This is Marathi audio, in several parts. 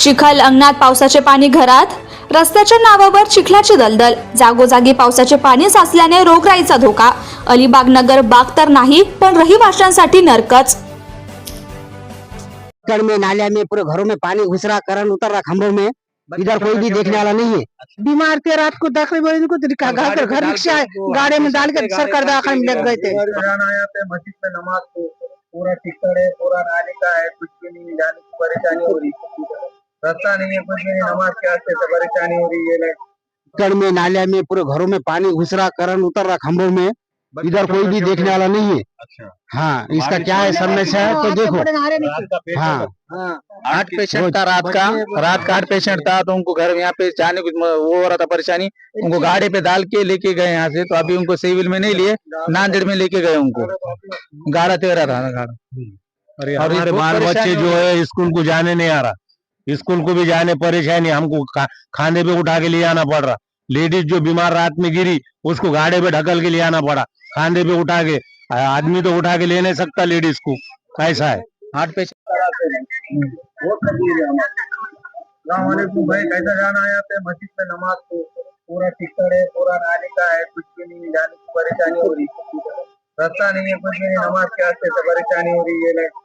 चिखल अंगणात पावसाचे पाणी घरात रस्त्याच्या नावावर चिखलाची दलदल. जागोजागी पावसाचे पाणी साचल्याने रोगराईचा धोका. अलिबाग नगर बाग तर नाही पण रहिवाशांसाठी नरकच. कड़ में नालिया में पूरे घरों में पानी घुस रहा करंट उतर रहा खंभों में। इधर कोई भी देखने वाला नहीं है। बीमार थे रात को दाखिल हुए इनको घर घर घर रिक्शा है गाड़ी में डाल कर सरकार दवाखाने में लग गए थे। मस्जिद में नमाज पूरा टिकट है पूरा नाली का है कुछ भी नहीं जाने की परेशानी हो रही। रास्ता नहीं है कुछ नहीं नमाज़ के वास्ते से परेशानी हो रही है कड़ में नालिया में पूरे घरों में पानी घुस रहा करंट उतर रहा खंभों में। इधर कोई भी देखने वाला नहीं है। अच्छा। हाँ इसका क्या है समस्या है तो देखो। हाँ आठ पेशेंट था। रात का रात का आठ पेशेंट था तो उनको घर यहाँ पे जाने कुछ वो हो रहा था परेशानी। उनको गाड़ी पे डाल के लेके गए यहाँ से तो अभी उनको सिविल में नहीं लिए नांदेड़ में लेके गए उनको। गाड़ा तेरा था ना गाड़ा और हमारे बाल बच्चे जो है स्कूल को जाने नहीं आ रहा। स्कूल को भी जाने परेशानी हमको खा, खाने पे उठा के ले आना पड़ रहा। लेडीज़ जो बीमार रात में गिरी उसको गाड़े पे ढकल के ले आना पड़ा। खाने पे उठा के आदमी तो उठा के ले नहीं सकता लेडीज़ को। ऐसा है। आठ पेशेंट भाई कैसा जाना है मस्जिद में नमाज़ को पूरा टिकट है पूरा नाली का है कुछ भी नहीं जाने की परेशानी हो रही। रास्ता नहीं है कुछ भी नहीं नमाज़ के से परेशानी हो रही है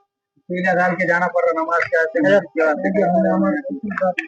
सीधा डाल के जाना पड़ रहा नमाज के वास्ते मस्जिद के वास्ते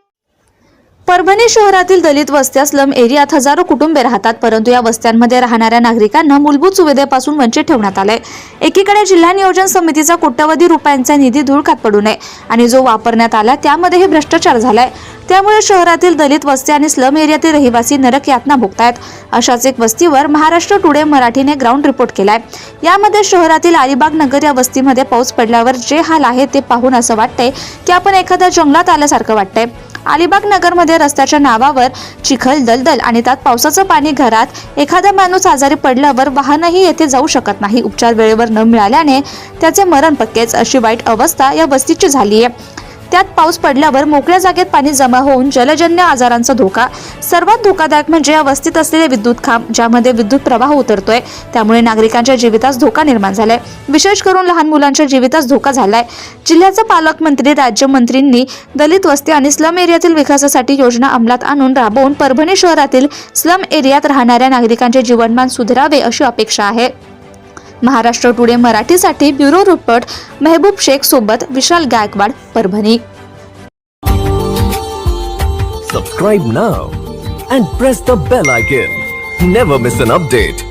परभणी शहरातील दलित वस्त्या स्लम एरियात हजारो कुटुंबे राहतात परंतु या वस्त्यांमध्ये राहणाऱ्या नागरिकांना मूलभूत सुविधेपासून वंचित ठेवण्यात आले एकीकडे जिल्हा नियोजन समितीचा कोट्यवधी रुपयांचा निधी धुळकात पडू नये आणि जो वापरण्यात आला त्यामध्येही भ्रष्टाचार झालाय. त्यामुळे शहरातील दलित वस्ती आणि स्लम एरियातील रहिवासी नरक यातना भोगतायत. अशाच एक वस्तीवर महाराष्ट्र टुडे मराठीने ग्राउंड रिपोर्ट केलाय. यामध्ये शहरातील अलिबाग नगर या वस्तीमध्ये पाऊस पडल्यावर जे हाल आहे ते पाहून असं वाटतंय की आपण एखाद्या जंगलात आल्यासारखं वाटतंय. अलिबाग नगरमध्ये रस्त्याच्या नावावर चिखल दलदल आणि त्यात पावसाचं पाणी घरात एखादा माणूस आजारी पडल्यावर वाहनही येथे जाऊ शकत नाही. उपचार वेळेवर न मिळाल्याने त्याचे मरण पक्केच अशी वाईट अवस्था या वस्तीची झाली आहे त्यात पाऊस पडल्यावर मोकळ्या जागेत पाणी जमा होऊन जलजन्य आजारांचा धोका. सर्वात धोकादायक म्हणजे या वस्तीत असलेले विद्युत खांब ज्यामध्ये विद्युत प्रवाह उतरतोय. त्यामुळे नागरिकांच्या जीवितास धोका निर्माण झालाय. विशेष करून लहान मुलांच्या जीवितास धोका झालाय. जिल्ह्याचे पालकमंत्री राज्यमंत्रींनी दलित वस्ती आणि स्लम एरियातील विकासासाठी योजना अंमलात आणून राबवून परभणी शहरातील स्लम एरियात राहणाऱ्या नागरिकांचे जीवनमान सुधारावे अशी अपेक्षा आहे. महाराष्ट्र टुडे मराठीसाठी ब्युरो रिपोर्ट मेहबूब शेख सोबत विशाल गायकवाड परभणी. सबस्क्राईब ना and press the bell icon never miss an update